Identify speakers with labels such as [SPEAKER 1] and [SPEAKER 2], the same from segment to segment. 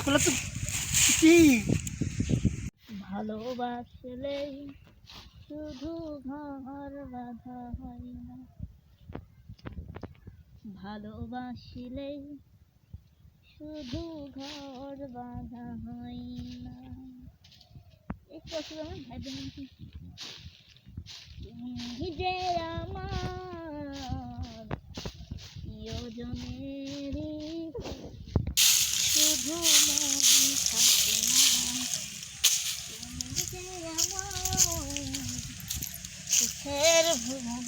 [SPEAKER 1] করলে তো কি?
[SPEAKER 2] ভালোবাসলেই শুধু ঘর বাঁধা হয় না। ভালোবাসলেই শুধু ঘর বাঁধা হয় না। এই কষ্ট আমার ভাই বোন যে আমার, প্রিয়জনেরই শুধু মন থাকে না তুমি যে আমার সুখের ভুবন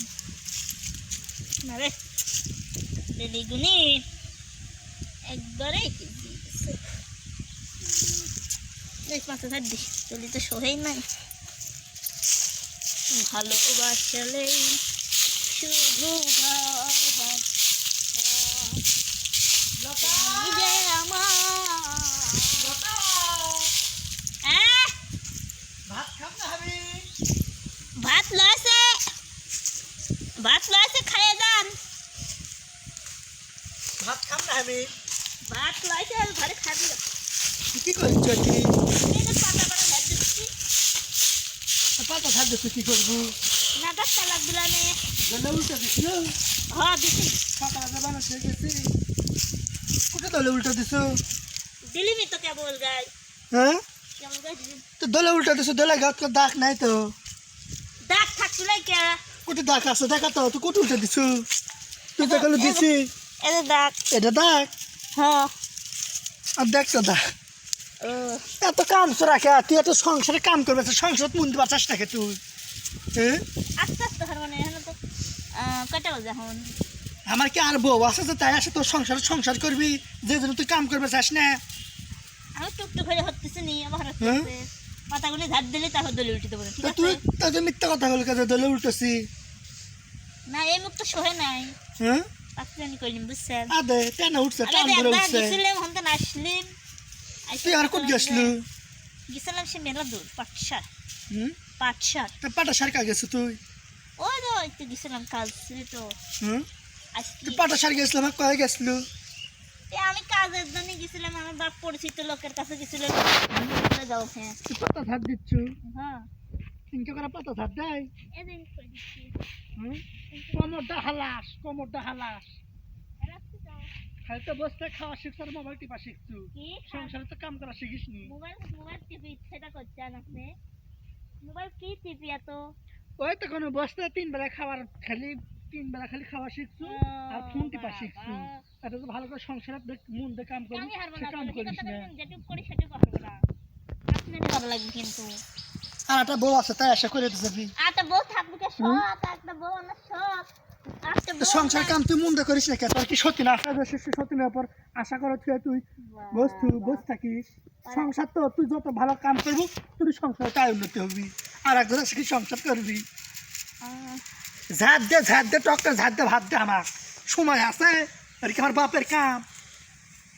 [SPEAKER 2] একবারে চলি তো নাই শুধু ঘর বাঁধা। তুমি যে আমার আহ,
[SPEAKER 1] ভাত খাম না আমি
[SPEAKER 2] ভাত লয়েছে ভাত লয়েছে খাইয়ে যান
[SPEAKER 1] ভাত খাম না আমি
[SPEAKER 2] ভাত লয়েছে ঘরে খাবি
[SPEAKER 1] তুই কি করিস চলি
[SPEAKER 2] এই যে পাতা পাতা ভাত দিচ্ছি
[SPEAKER 1] পাতা কি করব?
[SPEAKER 2] না গাছটা লাগবে না নে।
[SPEAKER 1] জলে উল্টা দিছিল
[SPEAKER 2] হ্যাঁ দিচ্ছি
[SPEAKER 1] সকালে যাবানো সে গেছে। কোথায় দলে উল্টা দিছ
[SPEAKER 2] দিলিমি তো কেবল গাই।
[SPEAKER 1] হ্যাঁ?
[SPEAKER 2] কেবল গাই
[SPEAKER 1] তো দলে উল্টা দিছ দলে গাছ দাগ নাই তো?
[SPEAKER 2] দাগ থাকছিল কে
[SPEAKER 1] কোথায় দাগ আছে দেখা তো তুই কোথায় উল্টা দিছ তুই তো গেলো দিছি।
[SPEAKER 2] যে দাগ।
[SPEAKER 1] এটা দাগ?
[SPEAKER 2] হ্যাঁ।
[SPEAKER 1] আর দেখ তো দাগ? এত কাম তো রাখে তুই এত সংসারে কাম করবে সংসার মন দিবার চেষ্টা কে তুই?
[SPEAKER 2] আস্তে আস্তে মানে এখন তো
[SPEAKER 1] আমার কি আর বউ আছে তো তাই আসে তোর সংসার সংসার করবি যে জন্য তুই কাম করবে চাস না?
[SPEAKER 2] আমি টুকটুক হতেছে নি আমার
[SPEAKER 1] হ্যাঁ?
[SPEAKER 2] পাতাগুলি দিলে দলে উঠিতে পারে ঠিক
[SPEAKER 1] তো
[SPEAKER 2] আছে?
[SPEAKER 1] তুই তাই মিথ্যা কথা বলে কাজে দলে
[SPEAKER 2] না এই মুখ তো সহে নাই।
[SPEAKER 1] হ্যাঁ?
[SPEAKER 2] বুঝছেন?
[SPEAKER 1] আদে উঠছে? করে উঠছে।
[SPEAKER 2] আসলিম।
[SPEAKER 1] তুই আর কোথায় গেছলু
[SPEAKER 2] গেছিলাম সে মেলা দূর পাটসার
[SPEAKER 1] হুম
[SPEAKER 2] পাটসার
[SPEAKER 1] তা পাটা সার কা গেছে তুই
[SPEAKER 2] ওই তো একটু গেছিলাম কাজ ছিল তো
[SPEAKER 1] হুম তুই পাটা সার গেছিলাম আর কয়ে গেছলু
[SPEAKER 2] আমি কাজের জন্য গেছিলাম আমার বাপ পরিচিত লোকের কাছে গেছিলাম যাও হ্যাঁ
[SPEAKER 1] তুই পাতা ধার দিচ্ছ
[SPEAKER 2] হ্যাঁ
[SPEAKER 1] তিনটে করে পাতা ধার দেয় কোমরটা হালাস কোমরটা হালাস। খালি তো বসতে খাওয়া শিখছ আর মোবাইল টিপা শিখছু। সংসারে তো কাম করা শিখিস নি।
[SPEAKER 2] মোবাইল মোবাইল টিপি ইচ্ছেটা করছেন আপনি? মোবাইল কি টিপি এত?
[SPEAKER 1] ওই তো কোনো বসতে তিন বেলা খাবার খালি তিন বেলা খালি খাওয়া শিখছু আর ফোন টিপা শিখছু। এটা তো ভালো করে সংসারে দেখ মন দিয়ে কাম সে কাম করিস না।
[SPEAKER 2] যেটুকু করি সেটুকু হারবো না। আপনারই ভালো লাগবে কিন্তু।
[SPEAKER 1] আর একটা বউ আছে তাই আশা করে দিতে যাবি
[SPEAKER 2] একটা বউ থাকবে সব একটা বউ আমার সব বউ
[SPEAKER 1] সংসার। কাম তুই মন করিস না তোর কি সত্যি না? আশা করছিস সত্যি উপর আশা করো তুই তুই বসতু বস থাকিস। সংসার তো তুই যত ভালো কাম করবি তুই সংসার তাই উন্নতি হবি। আর একজন কি সংসার করবি। ঝাঁট দে ঝাঁট দে টকটা ঝাঁট দে ভাত দে আমার। সময় আছে আর কি আমার বাপের কাম।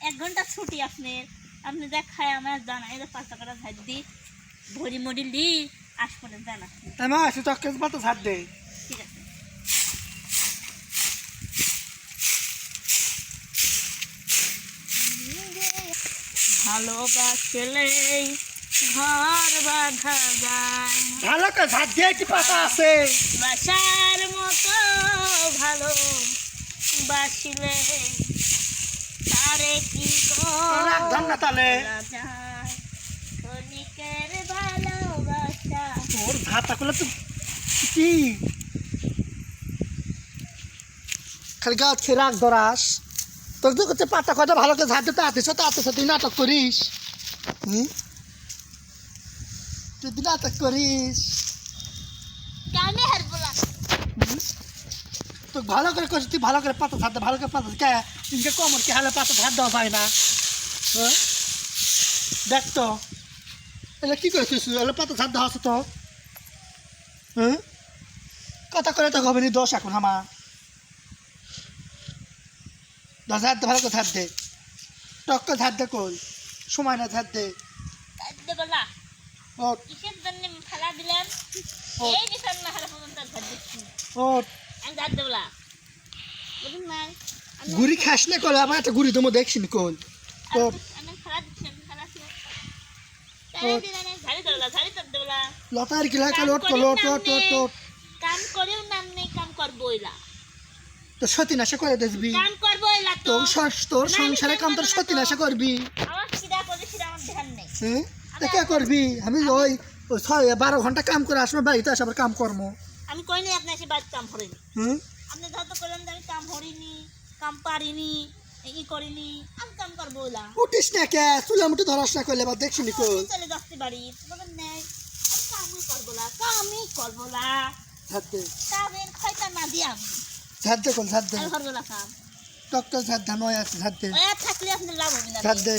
[SPEAKER 2] এক ঘণ্টা ছুটি আপনার আপনি দেখায় আমার জানা এই যে পাঁচ টাকাটা ঝাড় দিই ভরি মরি লি আসপরে আপনি।
[SPEAKER 1] তাই আসি টককে বাতো ঝাঁট দে।
[SPEAKER 2] ভালোবাসলেই ঘর বাঁধা যায়।
[SPEAKER 1] ভালো করে ঝাঁট দিয়ে কি পাতা আছে?
[SPEAKER 2] বাসার মতো ভালো বাসিলে তারে কি
[SPEAKER 1] না
[SPEAKER 2] ক্ষণিকের ভালোবাসা।
[SPEAKER 1] তোর ঝাঁটা করলে তো কি? খালি গাছ রাখ ধরাস। তোর তো করছে পাতা কথা ভালো করে ঝাঁট দিতে আতিস তো আতিস তুই নাটক করিস। হুম? তুই তুই নাটক করিস। তো ভালো করে করছিস তুই ভালো করে পাতা দে ভালো করে পাতা কে? ইনকে কমর কি হালে পাতা ঝাঁট দেওয়া যায় না? দেখ তো। এলে কি করেছিস এলে পাতা ঝাঁট দেওয়া আছে তো। হ্যাঁ কথা করে তো হবে নি দোষ এখন আমার। হাত দে ভালো করে দে। টক্ক দে কই। সময় না
[SPEAKER 2] দেবো
[SPEAKER 1] ও
[SPEAKER 2] কিসের জন্য ফেলা দিলেন?
[SPEAKER 1] ও।
[SPEAKER 2] এই না হারা পর্যন্ত দিচ্ছি।
[SPEAKER 1] ও
[SPEAKER 2] আমি বুঝুন না।
[SPEAKER 1] গুড়ি খাস না কলে আমার একটা গুড়ি তোমার দেখছি নি ও
[SPEAKER 2] ধরতে
[SPEAKER 1] লতার কি লাগে ওট কল ওট ওট ওট ওট।
[SPEAKER 2] কাম করেও নাম নেই কাম করবোই না।
[SPEAKER 1] তো সতীনাশে করে দেখবি।
[SPEAKER 2] কাম তো
[SPEAKER 1] তোর সস- তোর সংসারে কাম তোর সতীনাশে করবি।
[SPEAKER 2] আমার সিধা করে সিধা আমার ধ্যান নেই।
[SPEAKER 1] হ্যাঁ তা কে করবি? আমি ওই ছয় বারো ঘণ্টা কাম করে আসব বাড়িতে আসে আবার কাম কর্ম
[SPEAKER 2] আমি কইনি আপনি এসে বাড়িতে কাম করিনি?
[SPEAKER 1] হুম?
[SPEAKER 2] আপনি ধরতে করলেন যে আমি কাম হরিনি কাম পারিনি ই করিনি আমি কাম করব না
[SPEAKER 1] উঠিস না কে? চুলা মুঠি ধরাস না করলে বা দেখছি কই
[SPEAKER 2] আমি চলে যাচ্ছি বাড়ি। বলেন নেই কামই করব না কামই করব না কামের খয়টা না দিয়ে আমি।
[SPEAKER 1] ঝাড় দে কোন দে আছে দে
[SPEAKER 2] থাকলে আপনার লাভ হবে না
[SPEAKER 1] দে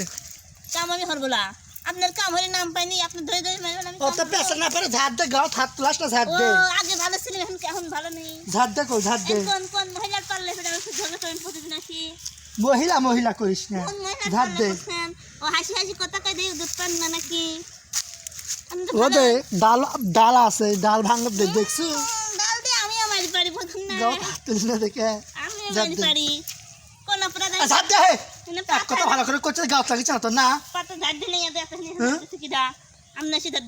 [SPEAKER 2] কাম আমি না আপনার কাম হলে নাম পাইনি আপনি ধরে ধরে মারবেন আমি।
[SPEAKER 1] পেছন না পারে ঝাড় দে গাও হাত তুলাস না ঝাড় দে
[SPEAKER 2] আগে ভালো ছিলেন এখন এখন ভালো নেই।
[SPEAKER 1] ঝাড় দে কই ঝাড় দে
[SPEAKER 2] কোন কোন মহিলার পারলে ফেলে আমি ঝগড়া করেন প্রতিদিন আসি।
[SPEAKER 1] মহিলা মহিলা করিস না ঝাড় দে
[SPEAKER 2] ও হাসি হাসি কথা কই দিয়ে দুধ পান না নাকি? আমি
[SPEAKER 1] ও দে ডাল ডাল আছে ডাল ভাঙ দে দেখছ
[SPEAKER 2] উম, ডাল দিয়ে আমি আমার পারি প্রথম না।
[SPEAKER 1] দেখে।
[SPEAKER 2] আমি। পারি কোন অপরাধ
[SPEAKER 1] ঝাড় দে।
[SPEAKER 2] মানে
[SPEAKER 1] ভালো করে করছে গাও লাগিছে না তো না?
[SPEAKER 2] পাতা ঝাড় দিলে এত
[SPEAKER 1] হ্যাঁ?
[SPEAKER 2] কি দা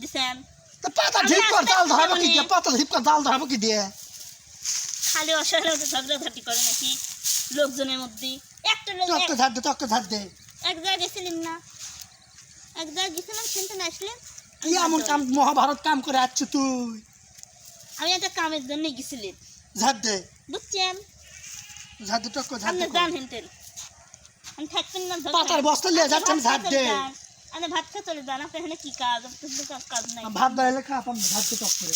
[SPEAKER 2] দিছেন।
[SPEAKER 1] তো পাতা ঢিপ কর
[SPEAKER 2] আস্তে
[SPEAKER 1] ধরাবো কি দিয়ে? পাতা ঢিপ কর ডাল ধরাবো কি দিয়ে?
[SPEAKER 2] খালি অসহায় ঝগড়া ঝাঁটি করে নাকি? লোকজনের মধ্যে। একটা লোক
[SPEAKER 1] টকটা ঝাড় দে টকটা ঝাড় দে।
[SPEAKER 2] এক জায়গায় গেছিলেন না? এক জায়গায় গেছিলাম শুনতে না আসলেন।
[SPEAKER 1] কি এমন কাম মহাভারত কাম করে আসছো তুই?
[SPEAKER 2] আমি একটা কামের জন্য গেছিলেন।
[SPEAKER 1] ঝাড় দে।
[SPEAKER 2] বুঝছেন?
[SPEAKER 1] ঝাড় দে টক ঝাড়
[SPEAKER 2] আপনি
[SPEAKER 1] দে
[SPEAKER 2] যান হেনতেন আমি থাকতেন না।
[SPEAKER 1] পাতার বস্তা লিয়ে যাচ্ছেন ঝাড় দে।
[SPEAKER 2] আপনি ভাত খেয়ে চলে যান আপনার এখানে কি কাজ? আপনার তো কাজ- নাই।
[SPEAKER 1] ভাত বাড়াইলে খা পাম ঝাড় দে টক করে।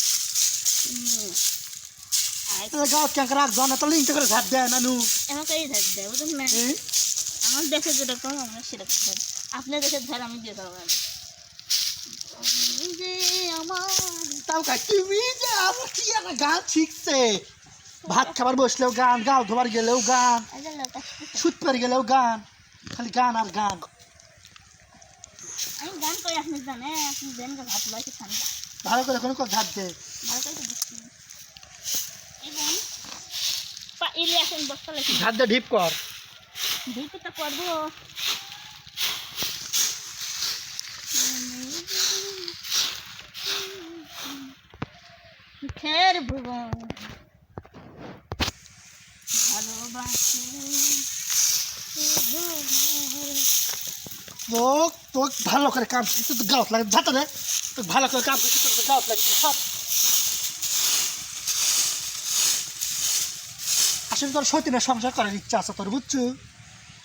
[SPEAKER 1] তাহলে গাও ক্যাঙ্কা রাখ জন তো লিঙ্ক করে ঝাড় দেয় নানু।
[SPEAKER 2] আমাকে এই ধার দেয় বুঝলেন না? আমার দেশে যেরকম আমরা সেরকম ধার আপনার দেশের ধার আমি দিয়ে দেবো। আমার
[SPEAKER 1] তাও কা তুমি যে আমার কি একটা গান শিখছে ভাত খাবার বসলেও গান গাও ধোবার গেলেও গান
[SPEAKER 2] এই যে লোক আসতেছে।
[SPEAKER 1] সুত পেরে গেলেও গান খালি গান আর গান।
[SPEAKER 2] আমি গান করে আপনি জানে আপনি দেন যে ভাত লাইতে খান না।
[SPEAKER 1] ভালো করে কোনো ঝাড় দে।
[SPEAKER 2] ভালো করে তো দিচ্ছি এবং পা- ইলে আসেন বস্তা লেখি
[SPEAKER 1] ঝাড় দে ঢিপ কর।
[SPEAKER 2] দিতে তো করব। খের ভুবন। ভালোবাসি
[SPEAKER 1] তোক ভালো করে কাম শিখতে তো গাওত লাগে ঝাঁটা দে তোক ভালো করে কাম শিখতে তো গাওত লাগে সব আসলে তোর সতীনের সংসার করার ইচ্ছা আছে তোর, বুঝছ?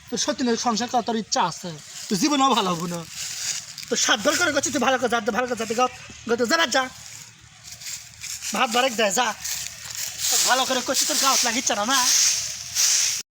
[SPEAKER 1] তোর সতীনের সংসার করার তোর ইচ্ছা আছে। তোর জীবনেও ভালো হব না। তো সাত ধর করে করছিস তুই ভালো করে যাতে ভালো করে যাতে গাত গত যা যা। ভাত বারেক দেয় যা। ভালো করে করছিস তোর গাওত লাগে, ইচ্ছা না না।